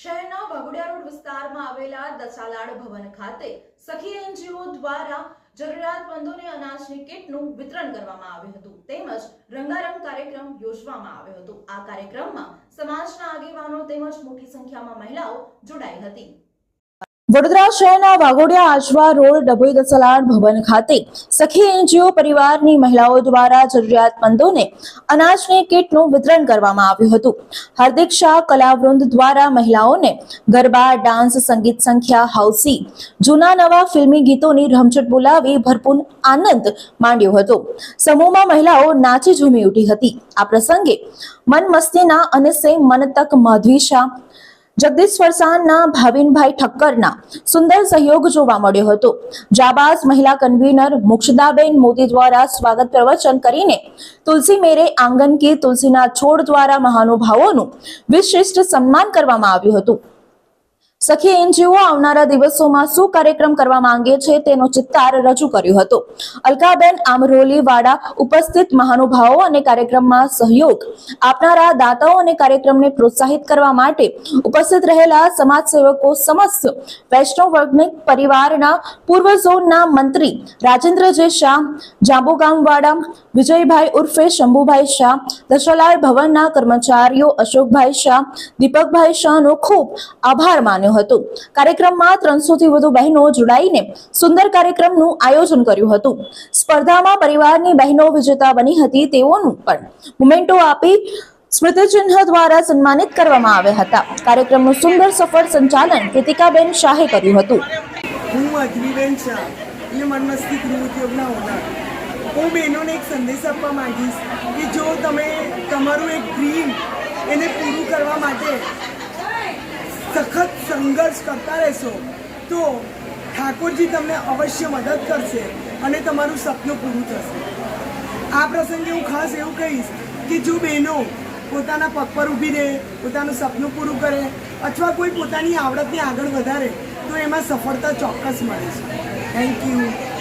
શહેરના વાઘોડિયા રોડ વિસ્તારમાં આવેલા દસાલાડ ભવન ખાતે સખી એનજીઓ દ્વારા જરૂરિયાતમંદોને અનાજની કીટનું વિતરણ કરવામાં આવ્યું હતું. તેમજ રંગારંગ કાર્યક્રમ યોજવામાં આવ્યો હતો. આ કાર્યક્રમમાં સમાજના આગેવાનો તેમજ મોટી સંખ્યામાં મહિલાઓ જોડાઈ હતી. વડોદરા શહેરના વાઘોડિયા આજવા રોડ ડભોઈ દસલાડ ભવન ખાતે સખી એનજીઓ પરિવારની મહિલાઓ દ્વારા જરૂરિયાતમંદોને અનાજની કીટનું વિતરણ કરવામાં આવ્યું હતું. હાર્દિક શાહ કલાવૃંદ દ્વારા મહિલાઓને ગરબા, ડાન્સ, સંગીત સંખ્યા, હાઉસી, જૂના નવા ફિલ્મી ગીતોની રમઝટ બોલાવી ભરપૂર આનંદ માંડ્યો હતો. સમૂહમાં મહિલાઓ નાચી ઝૂમી ઉઠી હતી. આ પ્રસંગે મન મસ્તીના અને સે મન તક માધવી શાહ જગદીશ ફરસાણના ભાવિનભાઈ ઠક્કરના સુંદર સહયોગ જોવા મળ્યો હતો. જાબાઝ મહિલા કન્વીનર મુક્ષદાબેન મોદી દ્વારા સ્વાગત પ્રવચન કરીને તુલસી મેરે આંગન કી તુલસીના છોડ દ્વારા મહાનુભાવોનું વિશિષ્ટ સન્માન કરવામાં આવ્યું હતું. સખી એનજીઓ આવનારા દિવસોમાં શું કાર્યક્રમ કરવા માંગે છે તેનો ચિત્તાર રજૂ કર્યો હતો. અલકાબેન આમરોલી વાળા ઉપસ્થિત મહાનુભાવો અને કાર્યક્રમમાં સહયોગ આપનારા દાતાઓ અને કાર્યક્રમને પ્રોત્સાહિત કરવા માટે ઉપસ્થિત રહેલા સમાજ સેવકો સમસ્ત વૈષ્ણવ વર્ગનિક પરિવારના પૂર્વ ઝોનના મંત્રી રાજેન્દ્ર જે શાહ, જાંબુગામવાડા વિજયભાઈ ઉર્ફે શંભુભાઈ શાહ, દશલાલ ભવનના કર્મચારીઓ અશોકભાઈ શાહ, દીપકભાઈ શાહનો ખૂબ આભાર માન્યો હતો. કાર્યક્રમમાં ત્રણસો થી વધુ બહેનો જોડાઈને સુંદર કાર્યક્રમનું આયોજન કર્યું હતું. સ્પર્ધામાં પરિવારની બહેનો વિજેતા બની હતી તેઓનું પણ મુમેન્ટો આપી સ્મૃતિચિહ્ન દ્વારા સન્માનિત કરવામાં આવ્યા હતા. કાર્યક્રમનું સુંદર સફળ સંચાલન કૃતિકાબેન શાહે કર્યું હતું. હું અજમીબેન શાહ. એટલે મનમસ્તી ગૃહ ઉદ્યોગના ઓનર હું બહેનોને એક સંદેશ આપવા માંગીશ કે જો તમે તમારું એક ડ્રીમ એને પૂરું કરવા માટે સંઘર્ષ કરતા રહેશો, તો ઠાકોરજી તમને અવશ્ય મદદ કરશે અને તમારું સપનું પૂરું થશે. આ પ્રસંગે હું ખાસ એવું કહીશ કે જો બહેનો પોતાના પગ પર ઊભી રહે, પોતાનું સપનું પૂરું કરે, અથવા કોઈ પોતાની આવડતને આગળ વધારે, તો એમાં સફળતા ચોક્કસ મળે છે. Thank you